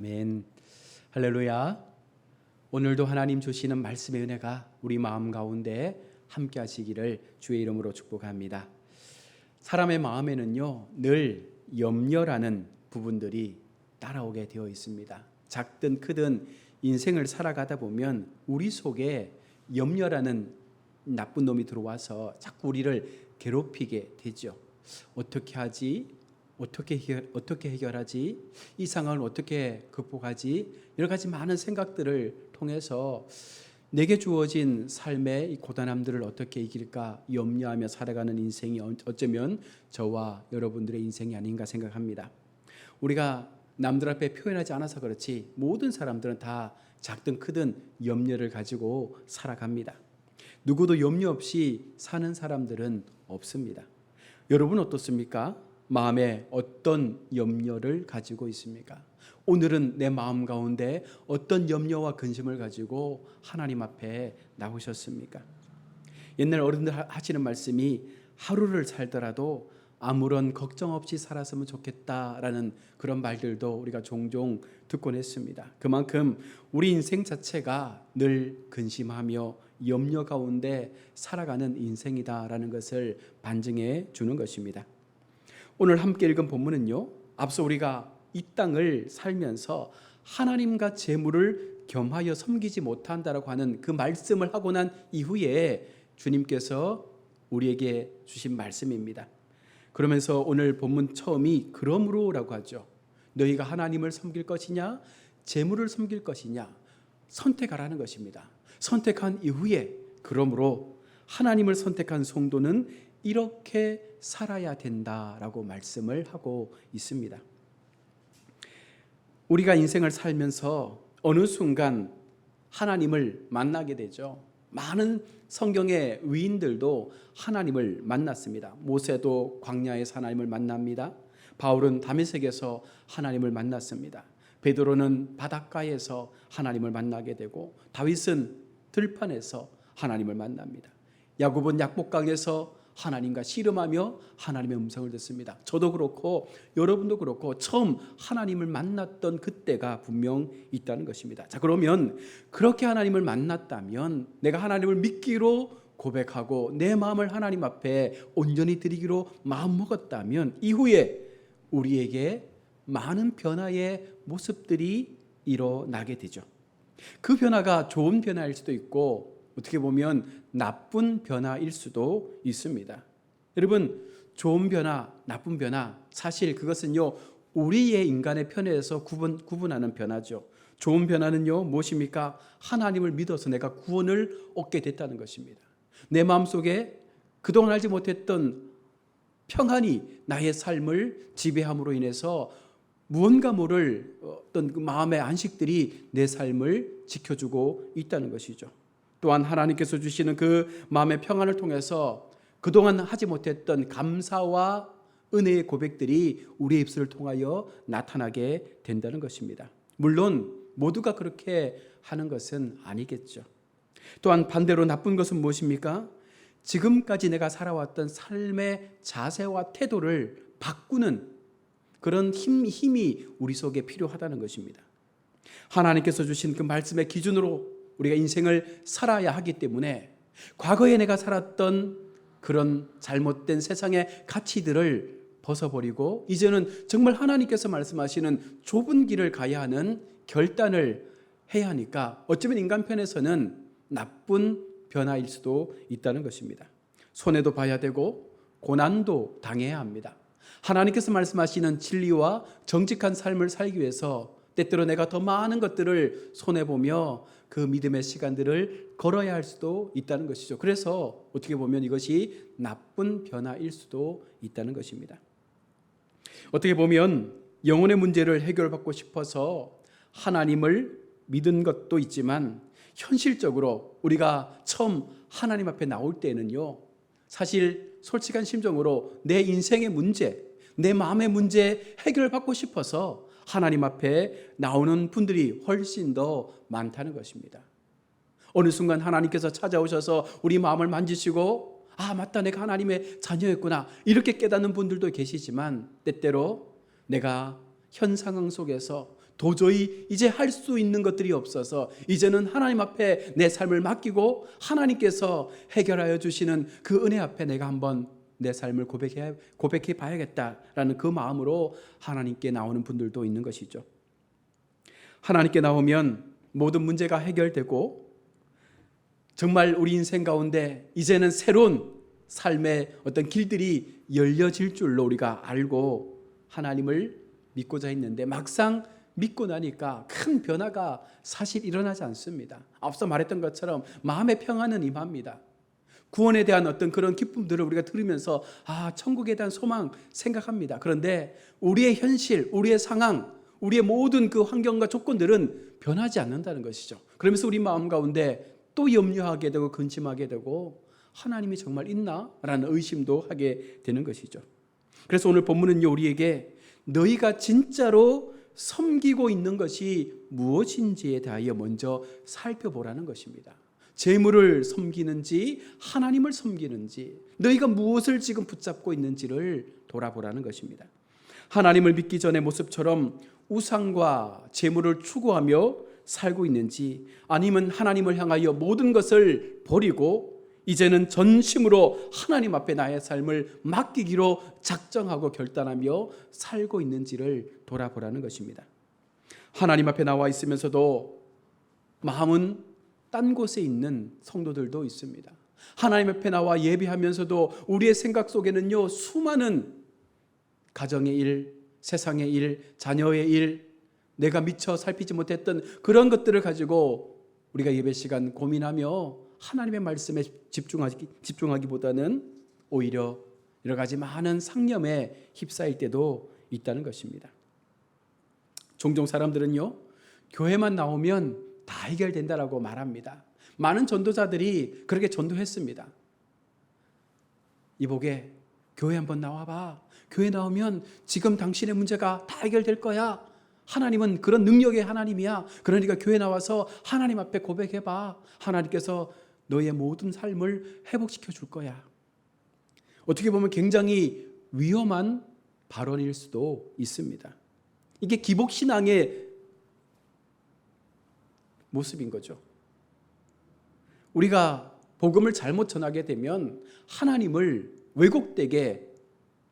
아멘. 할렐루야. 오늘도 하나님 주시는 말씀의 은혜가 우리 마음 가운데 함께 하시기를 주의 이름으로 축복합니다. 사람의 마음에는요, 늘 염려라는 부분들이 따라오게 되어 있습니다. 작든 크든 인생을 살아가다 보면 우리 속에 염려라는 나쁜 놈이 들어와서 자꾸 우리를 괴롭히게 되죠. 어떻게 하지? 어떻게 해결, 어떻게 해결하지? 이 상황을 어떻게 극복하지? 여러 가지 많은 생각들을 통해서 내게 주어진 삶의 이 고단함들을 어떻게 이길까 염려하며 살아가는 인생이 어쩌면 저와 여러분들의 인생이 아닌가 생각합니다. 우리가 남들 앞에 표현하지 않아서 그렇지 모든 사람들은 다 작든 크든 염려를 가지고 살아갑니다. 누구도 염려 없이 사는 사람들은 없습니다. 여러분 어떻습니까? 마음에 어떤 염려를 가지고 있습니까? 오늘은 내 마음 가운데 어떤 염려와 근심을 가지고 하나님 앞에 나오셨습니까? 옛날 어른들 하시는 말씀이 하루를 살더라도 아무런 걱정 없이 살았으면 좋겠다라는 그런 말들도 우리가 종종 듣곤 했습니다. 그만큼 우리 인생 자체가 늘 근심하며 염려 가운데 살아가는 인생이다라는 것을 반증해 주는 것입니다. 오늘 함께 읽은 본문은요. 앞서 우리가 이 땅을 살면서 하나님과 재물을 겸하여 섬기지 못한다라고 하는 그 말씀을 하고 난 이후에 주님께서 우리에게 주신 말씀입니다. 그러면서 오늘 본문 처음이 그러므로라고 하죠. 너희가 하나님을 섬길 것이냐, 재물을 섬길 것이냐 선택하라는 것입니다. 선택한 이후에 그러므로 하나님을 선택한 성도는 이렇게 살아야 된다라고 말씀을 하고 있습니다. 우리가 인생을 살면서 어느 순간 하나님을 만나게 되죠. 많은 성경의 위인들도 하나님을 만났습니다. 모세도 광야에서 하나님을 만납니다. 바울은 다메섹에서 하나님을 만났습니다. 베드로는 바닷가에서 하나님을 만나게 되고 다윗은 들판에서 하나님을 만납니다. 야곱은 약복강에서 하나님과 씨름하며 하나님의 음성을 듣습니다. 저도 그렇고 여러분도 그렇고 처음 하나님을 만났던 그때가 분명 있다는 것입니다. 자, 그러면 그렇게 하나님을 만났다면 내가 하나님을 믿기로 고백하고 내 마음을 하나님 앞에 온전히 드리기로 마음 먹었다면 이후에 우리에게 많은 변화의 모습들이 일어나게 되죠. 그 변화가 좋은 변화일 수도 있고 어떻게 보면 나쁜 변화일 수도 있습니다. 여러분, 좋은 변화, 나쁜 변화, 사실 그것은요, 우리의 인간의 편에서 구분, 구분하는 변화죠. 좋은 변화는요, 무엇입니까? 하나님을 믿어서 내가 구원을 얻게 됐다는 것입니다. 내 마음 속에 그동안 알지 못했던 평안이 나의 삶을 지배함으로 인해서 무언가 모를 어떤 그 마음의 안식들이 내 삶을 지켜주고 있다는 것이죠. 또한 하나님께서 주시는 그 마음의 평안을 통해서 그동안 하지 못했던 감사와 은혜의 고백들이 우리의 입술을 통하여 나타나게 된다는 것입니다. 물론 모두가 그렇게 하는 것은 아니겠죠. 또한 반대로 나쁜 것은 무엇입니까? 지금까지 내가 살아왔던 삶의 자세와 태도를 바꾸는 그런 힘, 힘이 우리 속에 필요하다는 것입니다. 하나님께서 주신 그 말씀의 기준으로 우리가 인생을 살아야 하기 때문에 과거에 내가 살았던 그런 잘못된 세상의 가치들을 벗어버리고 이제는 정말 하나님께서 말씀하시는 좁은 길을 가야 하는 결단을 해야 하니까 어쩌면 인간 편에서는 나쁜 변화일 수도 있다는 것입니다. 손해도 봐야 되고 고난도 당해야 합니다. 하나님께서 말씀하시는 진리와 정직한 삶을 살기 위해서 때때로 내가 더 많은 것들을 손해보며 그 믿음의 시간들을 걸어야 할 수도 있다는 것이죠. 그래서 어떻게 보면 이것이 나쁜 변화일 수도 있다는 것입니다. 어떻게 보면 영혼의 문제를 해결받고 싶어서 하나님을 믿은 것도 있지만 현실적으로 우리가 처음 하나님 앞에 나올 때는요. 사실 솔직한 심정으로 내 인생의 문제, 내 마음의 문제 해결받고 싶어서 하나님 앞에 나오는 분들이 훨씬 더 많다는 것입니다. 어느 순간 하나님께서 찾아오셔서 우리 마음을 만지시고 아 맞다 내가 하나님의 자녀였구나 이렇게 깨닫는 분들도 계시지만 때때로 내가 현 상황 속에서 도저히 이제 할 수 있는 것들이 없어서 이제는 하나님 앞에 내 삶을 맡기고 하나님께서 해결하여 주시는 그 은혜 앞에 내가 한번 내 삶을 고백해 고백해 봐야겠다라는 그 마음으로 하나님께 나오는 분들도 있는 것이죠. 하나님께 나오면 모든 문제가 해결되고 정말 우리 인생 가운데 이제는 새로운 삶의 어떤 길들이 열려질 줄로 우리가 알고 하나님을 믿고자 했는데 막상 믿고 나니까 큰 변화가 사실 일어나지 않습니다. 앞서 말했던 것처럼 마음의 평안은 임합니다. 구원에 대한 어떤 그런 기쁨들을 우리가 들으면서 아, 천국에 대한 소망 생각합니다. 그런데 우리의 현실, 우리의 상황, 우리의 모든 그 환경과 조건들은 변하지 않는다는 것이죠. 그러면서 우리 마음 가운데 또 염려하게 되고 근심하게 되고 하나님이 정말 있나? 라는 의심도 하게 되는 것이죠. 그래서 오늘 본문은요, 우리에게 너희가 진짜로 섬기고 있는 것이 무엇인지에 대하여 먼저 살펴보라는 것입니다. 재물을 섬기는지 하나님을 섬기는지 너희가 무엇을 지금 붙잡고 있는지를 돌아보라는 것입니다. 하나님을 믿기 전의 모습처럼 우상과 재물을 추구하며 살고 있는지 아니면 하나님을 향하여 모든 것을 버리고 이제는 전심으로 하나님 앞에 나의 삶을 맡기기로 작정하고 결단하며 살고 있는지를 돌아보라는 것입니다. 하나님 앞에 나와 있으면서도 마음은 딴 곳에 있는 성도들도 있습니다. 하나님 앞에 나와 예배하면서도 우리의 생각 속에는요 수많은 가정의 일, 세상의 일, 자녀의 일, 내가 미처 살피지 못했던 그런 것들을 가지고 우리가 예배 시간 고민하며 하나님의 말씀에 집중하기, 집중하기보다는 오히려 여러 가지 많은 상념에 휩싸일 때도 있다는 것입니다. 종종 사람들은요, 교회만 나오면 다 해결된다라고 말합니다. 많은 전도자들이 그렇게 전도했습니다. 이복에 교회 한번 나와봐. 교회 나오면 지금 당신의 문제가 다 해결될 거야. 하나님은 그런 능력의 하나님이야. 그러니까 교회 나와서 하나님 앞에 고백해봐. 하나님께서 너의 모든 삶을 회복시켜 줄 거야. 어떻게 보면 굉장히 위험한 발언일 수도 있습니다. 이게 기복신앙의 모습인 거죠. 우리가 복음을 잘못 전하게 되면 하나님을 왜곡되게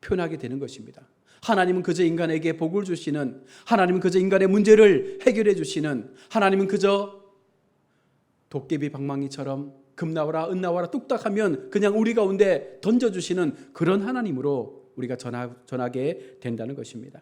표현하게 되는 것입니다. 하나님은 그저 인간에게 복을 주시는 하나님은 그저 인간의 문제를 해결해 주시는 하나님은 그저 도깨비 방망이처럼 금 나와라 은 나와라 뚝딱 하면 그냥 우리 가운데 던져 주시는 그런 하나님으로 우리가 전하, 전하게 된다는 것입니다.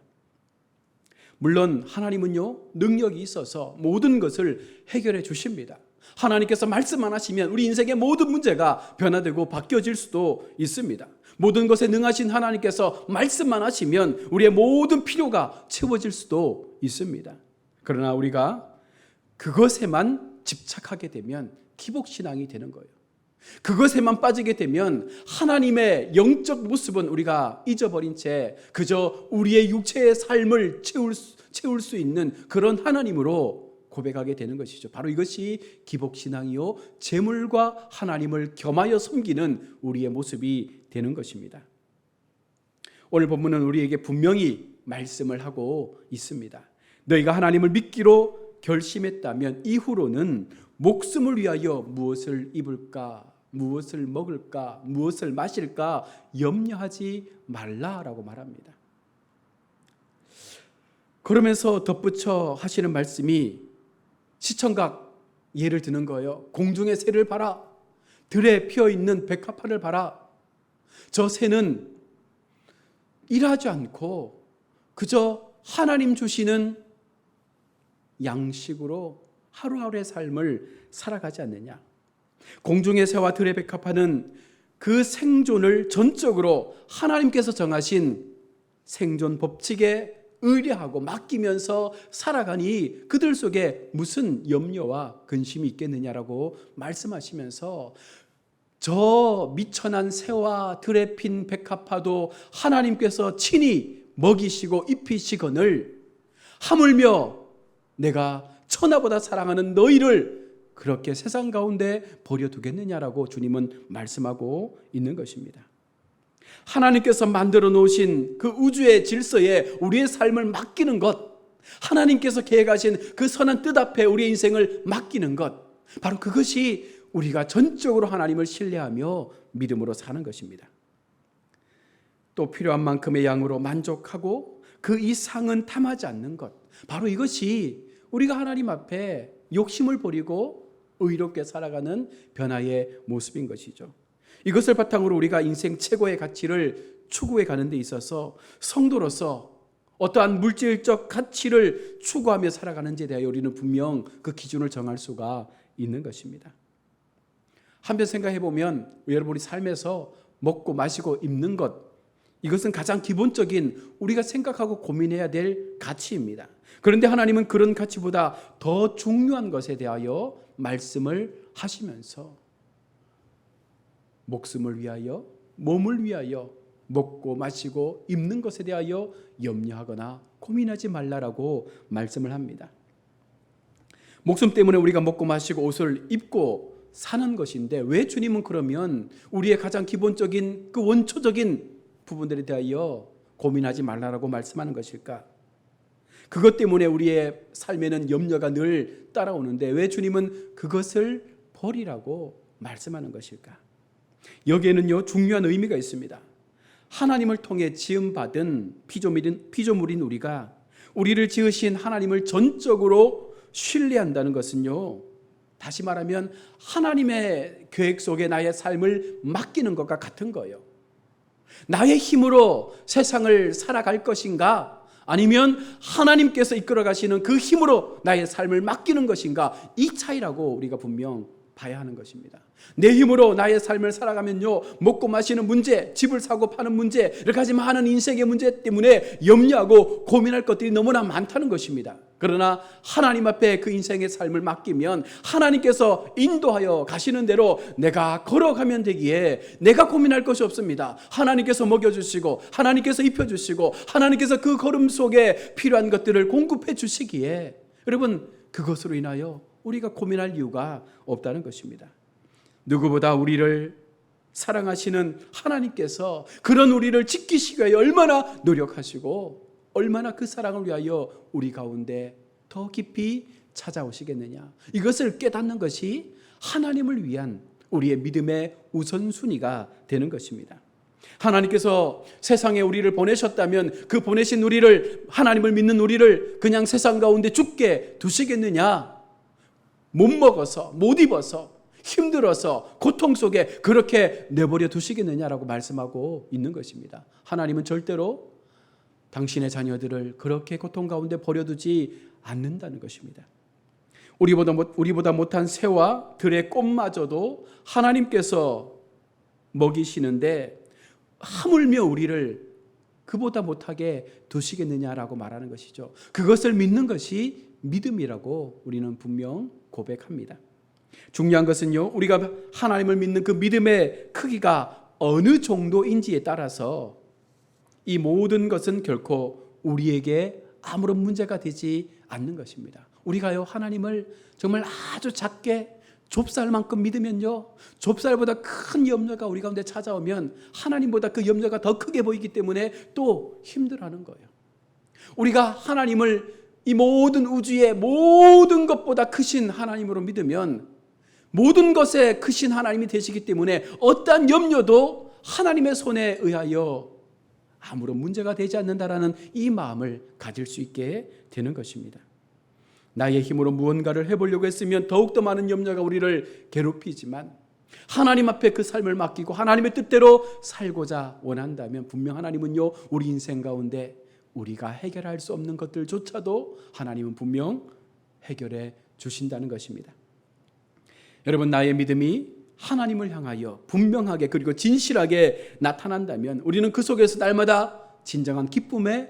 물론 하나님은요 능력이 있어서 모든 것을 해결해 주십니다. 하나님께서 말씀만 하시면 우리 인생의 모든 문제가 변화되고 바뀌어질 수도 있습니다. 모든 것에 능하신 하나님께서 말씀만 하시면 우리의 모든 필요가 채워질 수도 있습니다. 그러나 우리가 그것에만 집착하게 되면 기복신앙이 되는 거예요. 그것에만 빠지게 되면 하나님의 영적 모습은 우리가 잊어버린 채 그저 우리의 육체의 삶을 채울 수, 채울 수 있는 그런 하나님으로 고백하게 되는 것이죠. 바로 이것이 기복신앙이요. 재물과 하나님을 겸하여 섬기는 우리의 모습이 되는 것입니다. 오늘 본문은 우리에게 분명히 말씀을 하고 있습니다. 너희가 하나님을 믿기로 결심했다면 이후로는 목숨을 위하여 무엇을 입을까, 무엇을 먹을까, 무엇을 마실까 염려하지 말라라고 말합니다. 그러면서 덧붙여 하시는 말씀이 시청각 예를 드는 거예요. 공중의 새를 봐라. 들에 피어 있는 백합화를 봐라. 저 새는 일하지 않고 그저 하나님 주시는 양식으로 하루하루의 삶을 살아가지 않느냐. 공중의 새와 들의 백합화는 그 생존을 전적으로 하나님께서 정하신 생존 법칙에 의뢰하고 맡기면서 살아가니 그들 속에 무슨 염려와 근심이 있겠느냐라고 말씀하시면서 저 미천한 새와 들에 핀 백합화도 하나님께서 친히 먹이시고 입히시거늘 하물며 내가 천하보다 사랑하는 너희를 그렇게 세상 가운데 버려두겠느냐라고 주님은 말씀하고 있는 것입니다. 하나님께서 만들어 놓으신 그 우주의 질서에 우리의 삶을 맡기는 것, 하나님께서 계획하신 그 선한 뜻 앞에 우리의 인생을 맡기는 것. 바로 그것이 우리가 전적으로 하나님을 신뢰하며 믿음으로 사는 것입니다. 또 필요한 만큼의 양으로 만족하고 그 이상은 탐하지 않는 것. 바로 이것이 우리가 하나님 앞에 욕심을 버리고 의롭게 살아가는 변화의 모습인 것이죠. 이것을 바탕으로 우리가 인생 최고의 가치를 추구해 가는 데 있어서 성도로서 어떠한 물질적 가치를 추구하며 살아가는지에 대하여 우리는 분명 그 기준을 정할 수가 있는 것입니다. 한편 생각해 보면 여러분이 삶에서 먹고 마시고 입는 것 이것은 가장 기본적인 우리가 생각하고 고민해야 될 가치입니다. 그런데 하나님은 그런 가치보다 더 중요한 것에 대하여 말씀을 하시면서 목숨을 위하여 몸을 위하여 먹고 마시고 입는 것에 대하여 염려하거나 고민하지 말라라고 말씀을 합니다. 목숨 때문에 우리가 먹고 마시고 옷을 입고 사는 것인데 왜 주님은 그러면 우리의 가장 기본적인 그 원초적인 부분들에 대하여 고민하지 말라라고 말씀하는 것일까? 그것 때문에 우리의 삶에는 염려가 늘 따라오는데 왜 주님은 그것을 버리라고 말씀하는 것일까? 여기에는요 중요한 의미가 있습니다. 하나님을 통해 지음 받은 피조물인 피조물인 우리가 우리를 지으신 하나님을 전적으로 신뢰한다는 것은요. 다시 말하면 하나님의 계획 속에 나의 삶을 맡기는 것과 같은 거예요. 나의 힘으로 세상을 살아갈 것인가? 아니면 하나님께서 이끌어 가시는 그 힘으로 나의 삶을 맡기는 것인가? 이 차이라고 우리가 분명 봐야 하는 것입니다. 내 힘으로 나의 삶을 살아가면요, 먹고 마시는 문제, 집을 사고 파는 문제, 여러 가지 많은 인생의 문제 때문에 염려하고 고민할 것들이 너무나 많다는 것입니다. 그러나 하나님 앞에 그 인생의 삶을 맡기면 하나님께서 인도하여 가시는 대로 내가 걸어가면 되기에 내가 고민할 것이 없습니다. 하나님께서 먹여주시고, 하나님께서 입혀주시고, 하나님께서 그 걸음 속에 필요한 것들을 공급해 주시기에 여러분, 그것으로 인하여 우리가 고민할 이유가 없다는 것입니다. 누구보다 우리를 사랑하시는 하나님께서 그런 우리를 지키시기 위해 얼마나 노력하시고 얼마나 그 사랑을 위하여 우리 가운데 더 깊이 찾아오시겠느냐. 이것을 깨닫는 것이 하나님을 위한 우리의 믿음의 우선순위가 되는 것입니다. 하나님께서 세상에 우리를 보내셨다면 그 보내신 우리를 하나님을 믿는 우리를 그냥 세상 가운데 죽게 두시겠느냐? 못 먹어서 못 입어서 힘들어서 고통 속에 그렇게 내버려 두시겠느냐라고 말씀하고 있는 것입니다. 하나님은 절대로 당신의 자녀들을 그렇게 고통 가운데 버려두지 않는다는 것입니다. 우리보다 못, 우리보다 못한 새와 들의 꽃마저도 하나님께서 먹이시는데 하물며 우리를 그보다 못하게 두시겠느냐라고 말하는 것이죠. 그것을 믿는 것이 믿음이라고 우리는 분명 고백합니다. 중요한 것은요, 우리가 하나님을 믿는 그 믿음의 크기가 어느 정도인지에 따라서 이 모든 것은 결코 우리에게 아무런 문제가 되지 않는 것입니다. 우리가요, 하나님을 정말 아주 작게 좁쌀만큼 믿으면요, 좁쌀보다 큰 염려가 우리 가운데 찾아오면 하나님보다 그 염려가 더 크게 보이기 때문에 또 힘들어하는 거예요. 우리가 하나님을 이 모든 우주의 모든 것보다 크신 하나님으로 믿으면 모든 것에 크신 하나님이 되시기 때문에 어떠한 염려도 하나님의 손에 의하여 아무런 문제가 되지 않는다라는 이 마음을 가질 수 있게 되는 것입니다. 나의 힘으로 무언가를 해보려고 했으면 더욱더 많은 염려가 우리를 괴롭히지만 하나님 앞에 그 삶을 맡기고 하나님의 뜻대로 살고자 원한다면 분명 하나님은요 우리 인생 가운데 우리가 해결할 수 없는 것들조차도 하나님은 분명 해결해 주신다는 것입니다. 여러분 나의 믿음이 하나님을 향하여 분명하게 그리고 진실하게 나타난다면 우리는 그 속에서 날마다 진정한 기쁨의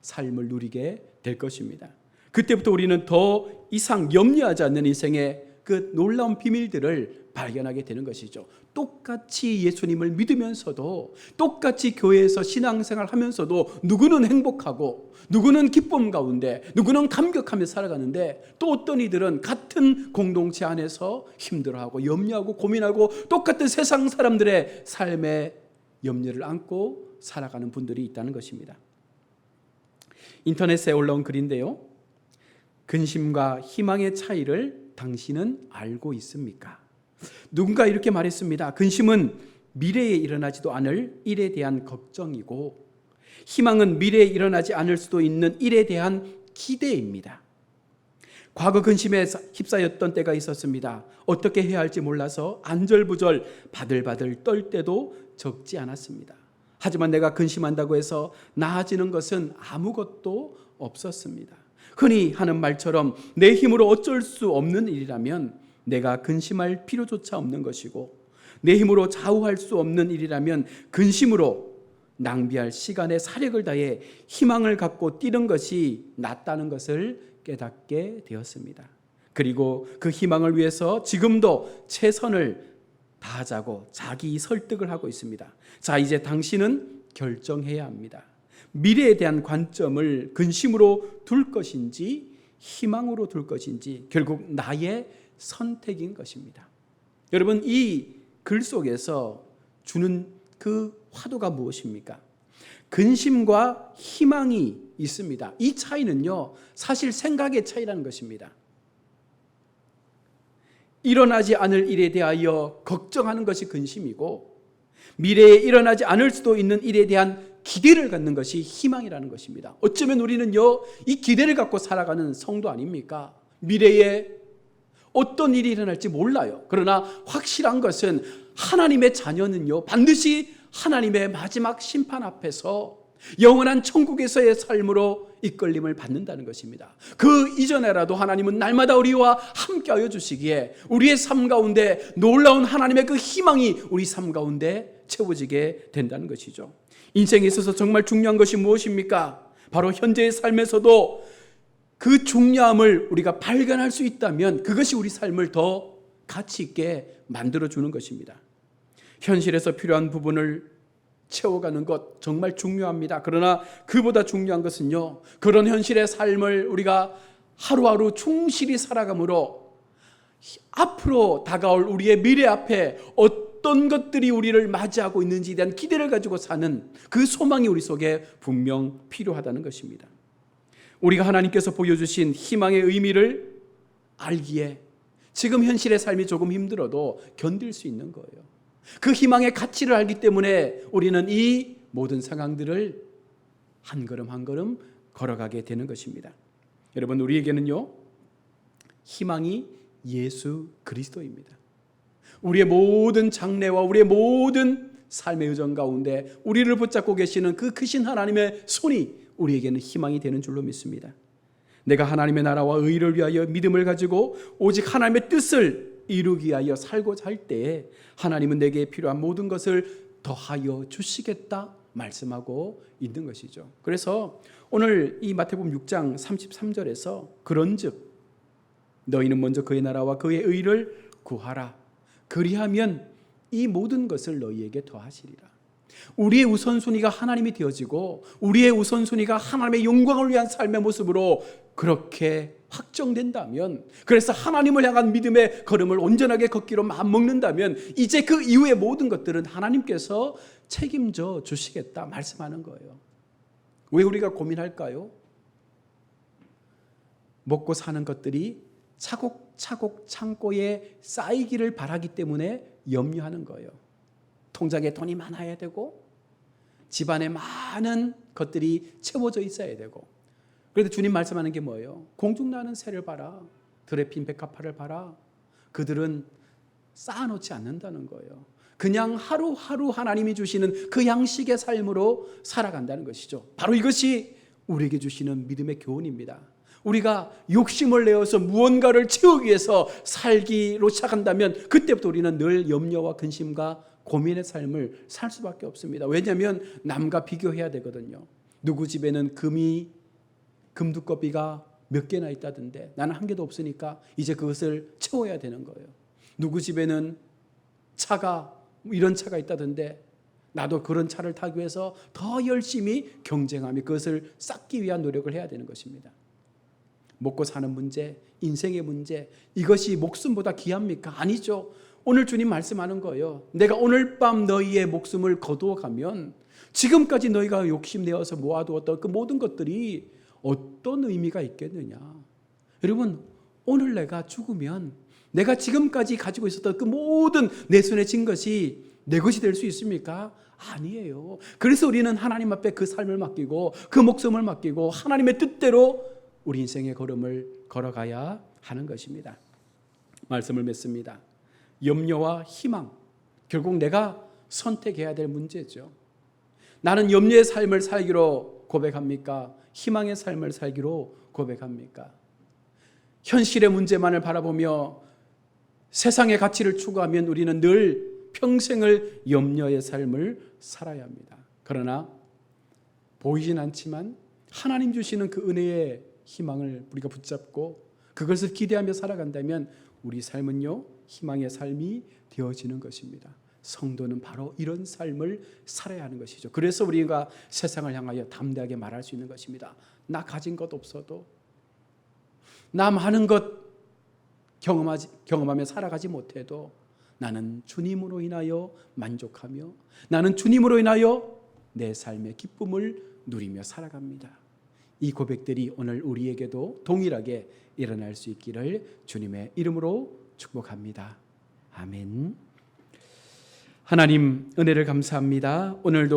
삶을 누리게 될 것입니다. 그때부터 우리는 더 이상 염려하지 않는 인생의 그 놀라운 비밀들을 발견하게 되는 것이죠. 똑같이 예수님을 믿으면서도 똑같이 교회에서 신앙생활 하면서도 누구는 행복하고 누구는 기쁨 가운데 누구는 감격하며 살아가는데 또 어떤 이들은 같은 공동체 안에서 힘들어하고 염려하고 고민하고 똑같은 세상 사람들의 삶에 염려를 안고 살아가는 분들이 있다는 것입니다. 인터넷에 올라온 글인데요. 근심과 희망의 차이를 당신은 알고 있습니까? 누군가 이렇게 말했습니다. 근심은 미래에 일어나지도 않을 일에 대한 걱정이고 희망은 미래에 일어나지 않을 수도 있는 일에 대한 기대입니다. 과거 근심에 휩싸였던 때가 있었습니다. 어떻게 해야 할지 몰라서 안절부절 바들바들 떨 때도 적지 않았습니다. 하지만 내가 근심한다고 해서 나아지는 것은 아무것도 없었습니다. 흔히 하는 말처럼 내 힘으로 어쩔 수 없는 일이라면 내가 근심할 필요조차 없는 것이고 내 힘으로 좌우할 수 없는 일이라면 근심으로 낭비할 시간에 사력을 다해 희망을 갖고 뛰는 것이 낫다는 것을 깨닫게 되었습니다. 그리고 그 희망을 위해서 지금도 최선을 다하자고 자기 설득을 하고 있습니다. 자, 이제 당신은 결정해야 합니다. 미래에 대한 관점을 근심으로 둘 것인지 희망으로 둘 것인지 결국 나의 선택인 것입니다. 여러분 이 글 속에서 주는 그 화두가 무엇입니까? 근심과 희망이 있습니다. 이 차이는요, 사실 생각의 차이라는 것입니다. 일어나지 않을 일에 대하여 걱정하는 것이 근심이고, 미래에 일어나지 않을 수도 있는 일에 대한 기대를 갖는 것이 희망이라는 것입니다. 어쩌면 우리는요, 이 기대를 갖고 살아가는 성도 아닙니까? 미래에 어떤 일이 일어날지 몰라요. 그러나 확실한 것은 하나님의 자녀는요, 반드시 하나님의 마지막 심판 앞에서 영원한 천국에서의 삶으로 이끌림을 받는다는 것입니다. 그 이전에라도 하나님은 날마다 우리와 함께하여 주시기에 우리의 삶 가운데 놀라운 하나님의 그 희망이 우리 삶 가운데 채워지게 된다는 것이죠. 인생에 있어서 정말 중요한 것이 무엇입니까? 바로 현재의 삶에서도 그 중요함을 우리가 발견할 수 있다면 그것이 우리 삶을 더 가치 있게 만들어 주는 것입니다. 현실에서 필요한 부분을 채워가는 것 정말 중요합니다. 그러나 그보다 중요한 것은요, 그런 현실의 삶을 우리가 하루하루 충실히 살아감으로 앞으로 다가올 우리의 미래 앞에 어떤 것들이 우리를 맞이하고 있는지에 대한 기대를 가지고 사는 그 소망이 우리 속에 분명 필요하다는 것입니다. 우리가 하나님께서 보여주신 희망의 의미를 알기에 지금 현실의 삶이 조금 힘들어도 견딜 수 있는 거예요. 그 희망의 가치를 알기 때문에 우리는 이 모든 상황들을 한 걸음 한 걸음 걸어가게 되는 것입니다. 여러분 우리에게는요 희망이 예수 그리스도입니다. 우리의 모든 장래와 우리의 모든 삶의 의정 가운데 우리를 붙잡고 계시는 그 크신 하나님의 손이 우리에게는 희망이 되는 줄로 믿습니다. 내가 하나님의 나라와 의를 위하여 믿음을 가지고 오직 하나님의 뜻을 이루기 위하여 살고자 할 때에 하나님은 내게 필요한 모든 것을 더하여 주시겠다 말씀하고 있는 것이죠. 그래서 오늘 이 마태복음 6장 33절에서 그런즉 너희는 먼저 그의 나라와 그의 의를 구하라. 그리하면 이 모든 것을 너희에게 더하시리라. 우리의 우선순위가 하나님이 되어지고 우리의 우선순위가 하나님의 영광을 위한 삶의 모습으로 그렇게 확정된다면 그래서 하나님을 향한 믿음의 걸음을 온전하게 걷기로 마음먹는다면 이제 그 이후의 모든 것들은 하나님께서 책임져 주시겠다 말씀하는 거예요. 왜 우리가 고민할까요? 먹고 사는 것들이 차곡차곡 창고에 쌓이기를 바라기 때문에 염려하는 거예요. 통장에 돈이 많아야 되고 집안에 많은 것들이 채워져 있어야 되고 그런데 주님 말씀하는 게 뭐예요? 공중나는 새를 봐라. 들에 핀 백합화를 봐라. 그들은 쌓아놓지 않는다는 거예요. 그냥 하루하루 하나님이 주시는 그 양식의 삶으로 살아간다는 것이죠. 바로 이것이 우리에게 주시는 믿음의 교훈입니다. 우리가 욕심을 내어서 무언가를 채우기 위해서 살기로 시작한다면 그때부터 우리는 늘 염려와 근심과 고민의 삶을 살 수밖에 없습니다. 왜냐하면 남과 비교해야 되거든요. 누구 집에는 금이 금두꺼비가 몇 개나 있다던데 나는 한 개도 없으니까 이제 그것을 채워야 되는 거예요. 누구 집에는 차가 이런 차가 있다던데 나도 그런 차를 타기 위해서 더 열심히 경쟁하며 그것을 쌓기 위한 노력을 해야 되는 것입니다. 먹고 사는 문제, 인생의 문제, 이것이 목숨보다 귀합니까? 아니죠. 오늘 주님 말씀하는 거예요. 내가 오늘 밤 너희의 목숨을 거두어 가면 지금까지 너희가 욕심내어서 모아두었던 그 모든 것들이 어떤 의미가 있겠느냐. 여러분, 오늘 내가 죽으면 내가 지금까지 가지고 있었던 그 모든 내 손에 쥔 것이 내 것이 될 수 있습니까? 아니에요. 그래서 우리는 하나님 앞에 그 삶을 맡기고 그 목숨을 맡기고 하나님의 뜻대로 우리 인생의 걸음을 걸어가야 하는 것입니다. 말씀을 맺습니다. 염려와 희망. 결국 내가 선택해야 될 문제죠. 나는 염려의 삶을 살기로 고백합니까? 희망의 삶을 살기로 고백합니까? 현실의 문제만을 바라보며 세상의 가치를 추구하면 우리는 늘 평생을 염려의 삶을 살아야 합니다. 그러나 보이진 않지만 하나님 주시는 그 은혜의 희망을 우리가 붙잡고 그것을 기대하며 살아간다면 우리 삶은요 희망의 삶이 되어지는 것입니다. 성도는 바로 이런 삶을 살아야 하는 것이죠. 그래서 우리가 세상을 향하여 담대하게 말할 수 있는 것입니다. 나 가진 것 없어도 나 많은 것 경험하지, 경험하며 살아가지 못해도 나는 주님으로 인하여 만족하며 나는 주님으로 인하여 내 삶의 기쁨을 누리며 살아갑니다. 이 고백들이 오늘 우리에게도 동일하게 일어날 수 있기를 주님의 이름으로 축복합니다. 아멘. 하나님 은혜를 감사합니다. 오늘도